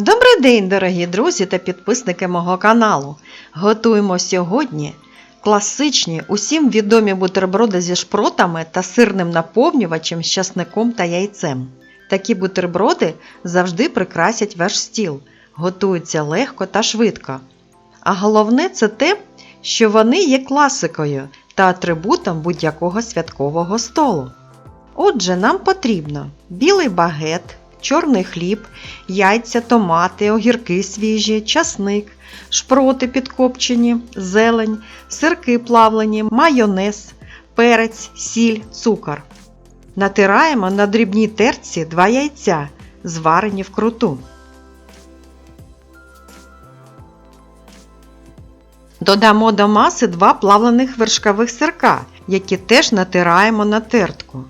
Добрий день, дорогі друзі та підписники мого каналу. Готуємо сьогодні класичні, усім відомі бутерброди зі шпротами та сирним наповнювачем з часником та яйцем. Такі бутерброди завжди прикрасять ваш стіл, готуються легко та швидко. А головне це те, що вони є класикою та атрибутом будь-якого святкового столу. Отже, нам потрібно білий багет, чорний хліб, яйця, томати, огірки свіжі, часник, шпроти підкопчені, зелень, сирки плавлені, майонез, перець, сіль, цукор. Натираємо на дрібній терці два яйця, зварені вкруту. Додамо до маси два плавлених вершкових сирка, які теж натираємо на тертку.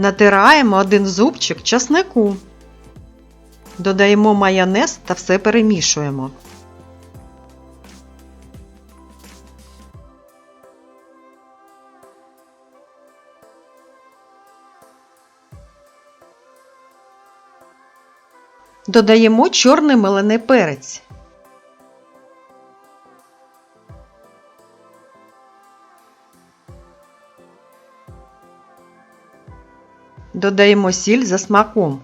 Натираємо один зубчик часнику. Додаємо майонез та все перемішуємо. Додаємо чорний мелений перець. Додаємо сіль за смаком.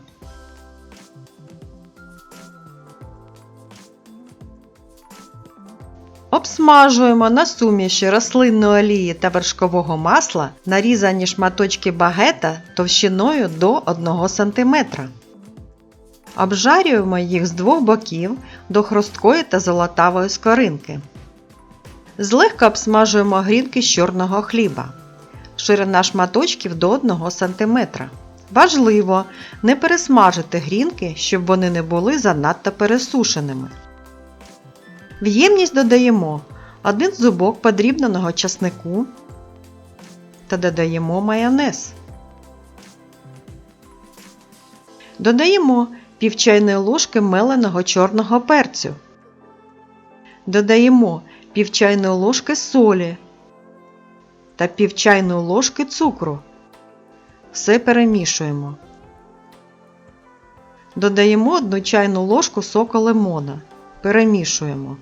Обсмажуємо на суміші рослинної олії та вершкового масла нарізані шматочки багета товщиною до 1 см. Обжарюємо їх з двох боків до хрусткої та золотавої скоринки. Злегка обсмажуємо грінки з чорного хліба ширина шматочків до 1 см. Важливо не пересмажити грінки, щоб вони не були занадто пересушеними. В ємність додаємо один зубок подрібненого часнику та додаємо майонез. Додаємо пів чайної ложки меленого чорного перцю. Додаємо пів чайної ложки солі та пів чайної ложки цукру. Все перемішуємо. Додаємо 1 чайну ложку соку лимона. Перемішуємо.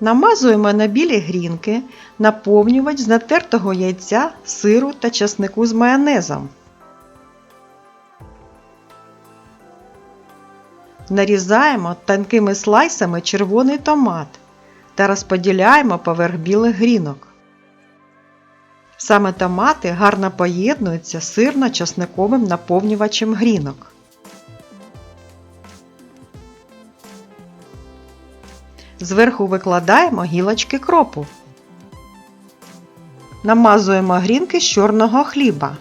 Намазуємо на білі грінки наповнювач з натертого яйця, сиру та часнику з майонезом. Нарізаємо тонкими слайсами червоний томат та розподіляємо поверх білих грінок. Саме томати гарно поєднуються з сирно-часниковим наповнювачем грінок. Зверху викладаємо гілочки кропу. Намазуємо грінки з чорного хліба.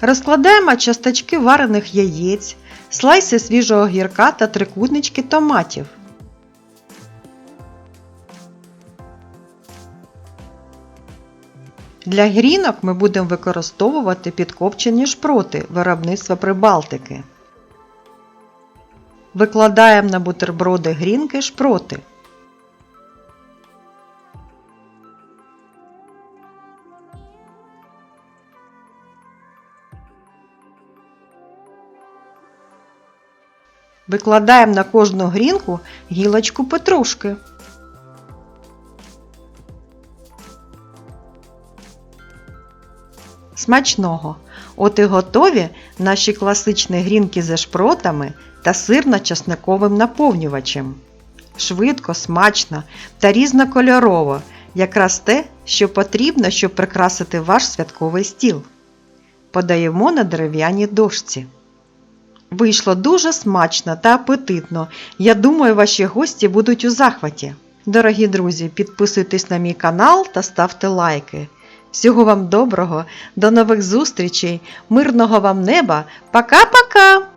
Розкладаємо часточки варених яєць, слайси свіжого гірка та трикутнички томатів. Для грінок ми будемо використовувати підкопчені шпроти виробництва Прибалтики. Викладаємо на бутерброди грінки шпроти. Викладаємо на кожну грінку гілочку петрушки. Смачного! От і готові наші класичні грінки зі шпротами та сирно-часниковим наповнювачем. Швидко, смачно та різнокольорово, якраз те, що потрібно, щоб прикрасити ваш святковий стіл. Подаємо на дерев'яній дошці. Вийшло дуже смачно та апетитно. Я думаю, ваші гості будуть у захваті. Дорогі друзі, підписуйтесь на мій канал та ставте лайки. Всього вам доброго, до нових зустрічей, мирного вам неба. Пока-пока!